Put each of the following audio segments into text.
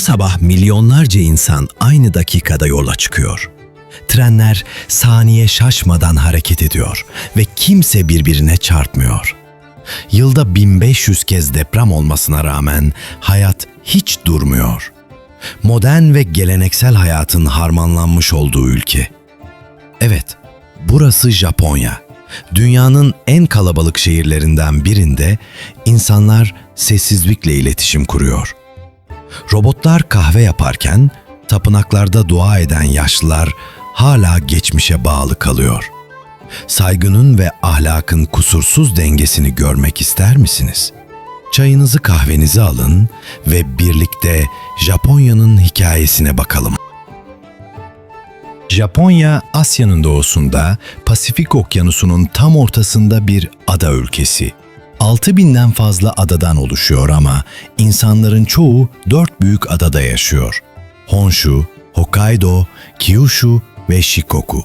sabah milyonlarca insan aynı dakikada yola çıkıyor. Trenler saniye şaşmadan hareket ediyor ve kimse birbirine çarpmıyor. Yılda 1500 kez deprem olmasına rağmen hayat hiç durmuyor. Modern ve geleneksel hayatın harmanlanmış olduğu ülke. Evet, burası Japonya. Dünyanın en kalabalık şehirlerinden birinde insanlar sessizlikle iletişim kuruyor. Robotlar kahve yaparken tapınaklarda dua eden yaşlılar hala geçmişe bağlı kalıyor. Saygının ve ahlakın kusursuz dengesini görmek ister misiniz? Çayınızı kahvenizi alın ve birlikte Japonya'nın hikayesine bakalım. Japonya, Asya'nın doğusunda, Pasifik Okyanusu'nun tam ortasında bir ada ülkesi. 6000'den fazla adadan oluşuyor ama insanların çoğu dört büyük adada yaşıyor. Honshu, Hokkaido, Kyushu ve Shikoku.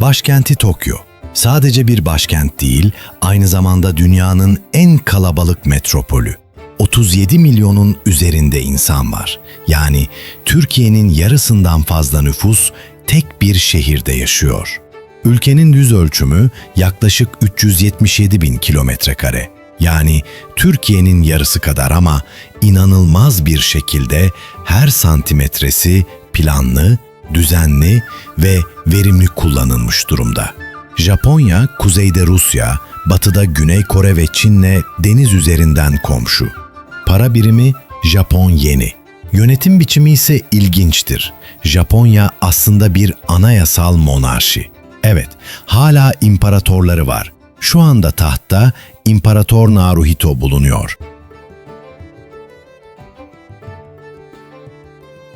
Başkenti Tokyo. Sadece bir başkent değil, aynı zamanda dünyanın en kalabalık metropolü. 37 milyonun üzerinde insan var. Yani Türkiye'nin yarısından fazla nüfus tek bir şehirde yaşıyor. Ülkenin yüz ölçümü yaklaşık 377 bin kilometre kare. Yani Türkiye'nin yarısı kadar ama inanılmaz bir şekilde her santimetresi planlı, düzenli ve verimli kullanılmış durumda. Japonya, kuzeyde Rusya, batıda Güney Kore ve Çin'le deniz üzerinden komşu. Para birimi Japon yeni. Yönetim biçimi ise ilginçtir. Japonya aslında bir anayasal monarşi. Evet, hala imparatorları var. Şu anda tahtta İmparator Naruhito bulunuyor.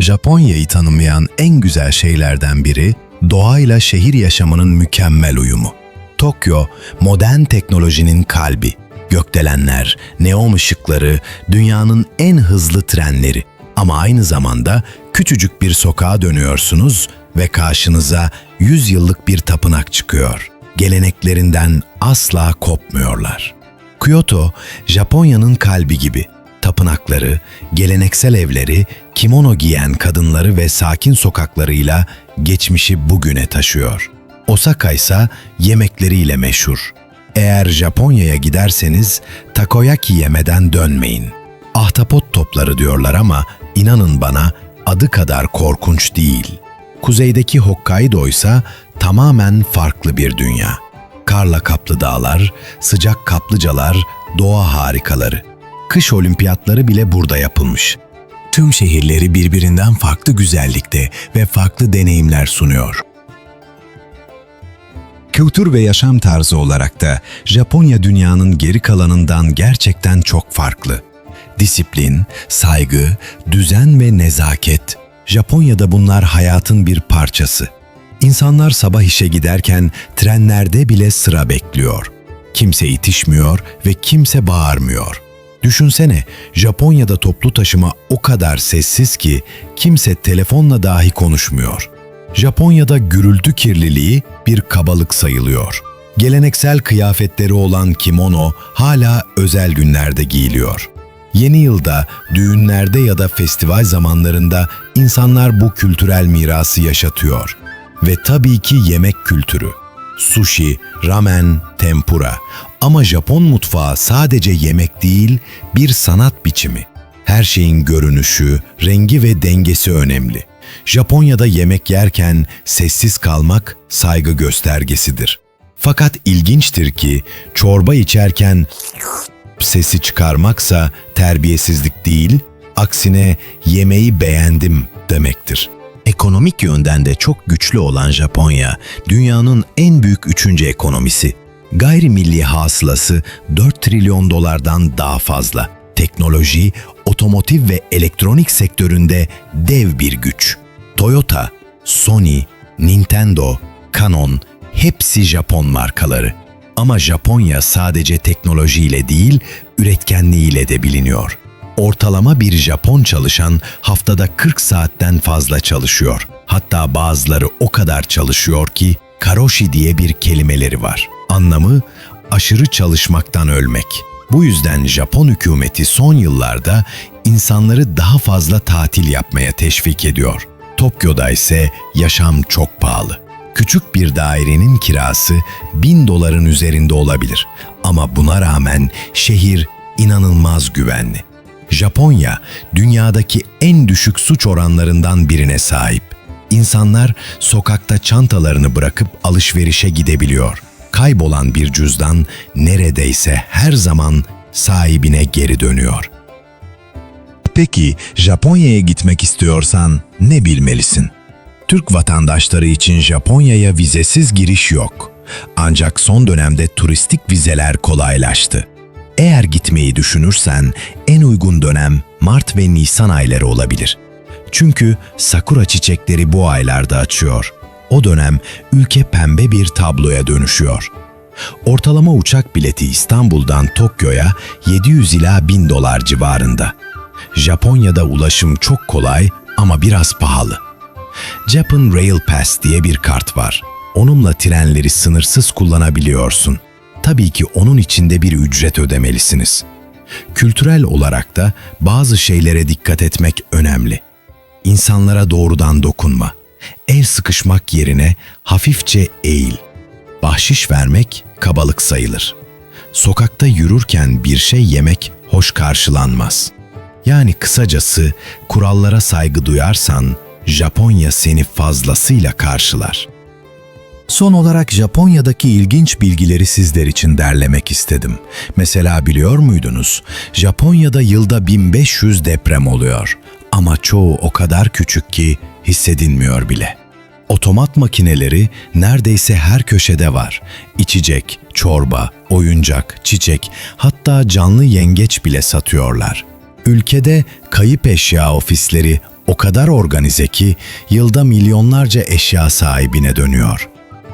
Japonya'yı tanımlayan en güzel şeylerden biri doğayla şehir yaşamının mükemmel uyumu. Tokyo, modern teknolojinin kalbi. Gökdelenler, neon ışıkları, dünyanın en hızlı trenleri. Ama aynı zamanda küçücük bir sokağa dönüyorsunuz ve karşınıza 100 yıllık bir tapınak çıkıyor. Geleneklerinden asla kopmuyorlar. Kyoto, Japonya'nın kalbi gibi. Tapınakları, geleneksel evleri, kimono giyen kadınları ve sakin sokaklarıyla geçmişi bugüne taşıyor. Osaka ise yemekleriyle meşhur. Eğer Japonya'ya giderseniz takoyaki yemeden dönmeyin. Ahtapot topları diyorlar ama inanın bana adı kadar korkunç değil. Kuzeydeki Hokkaido ise tamamen farklı bir dünya. Karla kaplı dağlar, sıcak kaplıcalar, doğa harikaları. Kış olimpiyatları bile burada yapılmış. Tüm şehirleri birbirinden farklı güzellikte ve farklı deneyimler sunuyor. Kültür ve yaşam tarzı olarak da Japonya dünyanın geri kalanından gerçekten çok farklı. Disiplin, saygı, düzen ve nezaket. Japonya'da bunlar hayatın bir parçası. İnsanlar sabah işe giderken trenlerde bile sıra bekliyor. Kimse itişmiyor ve kimse bağırmıyor. Düşünsene, Japonya'da toplu taşıma o kadar sessiz ki kimse telefonla dahi konuşmuyor. Japonya'da gürültü kirliliği bir kabalık sayılıyor. Geleneksel kıyafetleri olan kimono hala özel günlerde giyiliyor. Yeni yılda, düğünlerde ya da festival zamanlarında insanlar bu kültürel mirası yaşatıyor. Ve tabii ki yemek kültürü. Sushi, ramen, tempura. Ama Japon mutfağı sadece yemek değil, bir sanat biçimi. Her şeyin görünüşü, rengi ve dengesi önemli. Japonya'da yemek yerken sessiz kalmak saygı göstergesidir. Fakat ilginçtir ki çorba içerken sesi çıkarmaksa terbiyesizlik değil, aksine yemeği beğendim demektir. Ekonomik yönden de çok güçlü olan Japonya, dünyanın en büyük üçüncü ekonomisi. Gayrimilli hasılası 4 trilyon dolardan daha fazla. Teknoloji, otomotiv ve elektronik sektöründe dev bir güç. Toyota, Sony, Nintendo, Canon hepsi Japon markaları. Ama Japonya sadece teknolojiyle değil, üretkenliğiyle de biliniyor. Ortalama bir Japon çalışan haftada 40 saatten fazla çalışıyor. Hatta bazıları o kadar çalışıyor ki karoshi diye bir kelimeleri var. Anlamı aşırı çalışmaktan ölmek. Bu yüzden Japon hükümeti son yıllarda insanları daha fazla tatil yapmaya teşvik ediyor. Tokyo'da ise yaşam çok pahalı. Küçük bir dairenin kirası bin doların üzerinde olabilir. Ama buna rağmen şehir inanılmaz güvenli. Japonya, dünyadaki en düşük suç oranlarından birine sahip. İnsanlar sokakta çantalarını bırakıp alışverişe gidebiliyor. Kaybolan bir cüzdan neredeyse her zaman sahibine geri dönüyor. Peki Japonya'ya gitmek istiyorsan ne bilmelisin? Türk vatandaşları için Japonya'ya vizesiz giriş yok. Ancak son dönemde turistik vizeler kolaylaştı. Eğer gitmeyi düşünürsen en uygun dönem Mart ve Nisan ayları olabilir. Çünkü sakura çiçekleri bu aylarda açıyor. O dönem ülke pembe bir tabloya dönüşüyor. Ortalama uçak bileti İstanbul'dan Tokyo'ya 700 ila 1000 dolar civarında. Japonya'da ulaşım çok kolay ama biraz pahalı. Japan Rail Pass diye bir kart var. Onunla trenleri sınırsız kullanabiliyorsun. Tabii ki onun içinde bir ücret ödemelisiniz. Kültürel olarak da bazı şeylere dikkat etmek önemli. İnsanlara doğrudan dokunma. El sıkışmak yerine hafifçe eğil. Bahşiş vermek kabalık sayılır. Sokakta yürürken bir şey yemek hoş karşılanmaz. Yani kısacası kurallara saygı duyarsan Japonya seni fazlasıyla karşılar. Son olarak Japonya'daki ilginç bilgileri sizler için derlemek istedim. Mesela biliyor muydunuz? Japonya'da yılda 1500 deprem oluyor. Ama çoğu o kadar küçük ki hissedilmiyor bile. Otomat makineleri neredeyse her köşede var. İçecek, çorba, oyuncak, çiçek, hatta canlı yengeç bile satıyorlar. Ülkede kayıp eşya ofisleri o kadar organize ki yılda milyonlarca eşya sahibine dönüyor.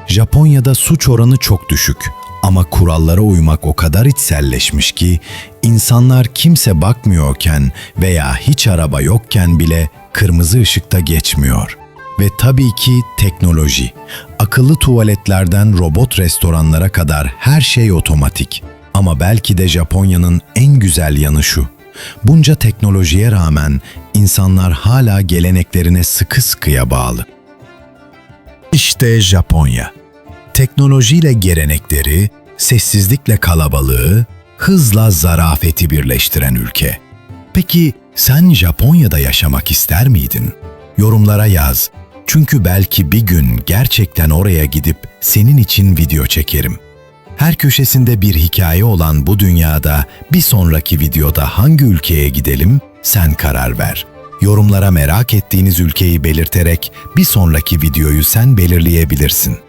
Japonya'da suç oranı çok düşük ama kurallara uymak o kadar içselleşmiş ki insanlar kimse bakmıyorken veya hiç araba yokken bile kırmızı ışıkta geçmiyor. Ve tabii ki teknoloji. Akıllı tuvaletlerden robot restoranlara kadar her şey otomatik. Ama belki de Japonya'nın en güzel yanı şu. Bunca teknolojiye rağmen insanlar hala geleneklerine sıkı sıkıya bağlı. İşte Japonya. Teknolojiyle gelenekleri, sessizlikle kalabalığı, hızla zarafeti birleştiren ülke. Peki sen Japonya'da yaşamak ister miydin? Yorumlara yaz. Çünkü belki bir gün gerçekten oraya gidip senin için video çekerim. Her köşesinde bir hikaye olan bu dünyada bir sonraki videoda hangi ülkeye gidelim sen karar ver. Yorumlara merak ettiğiniz ülkeyi belirterek bir sonraki videoyu sen belirleyebilirsin.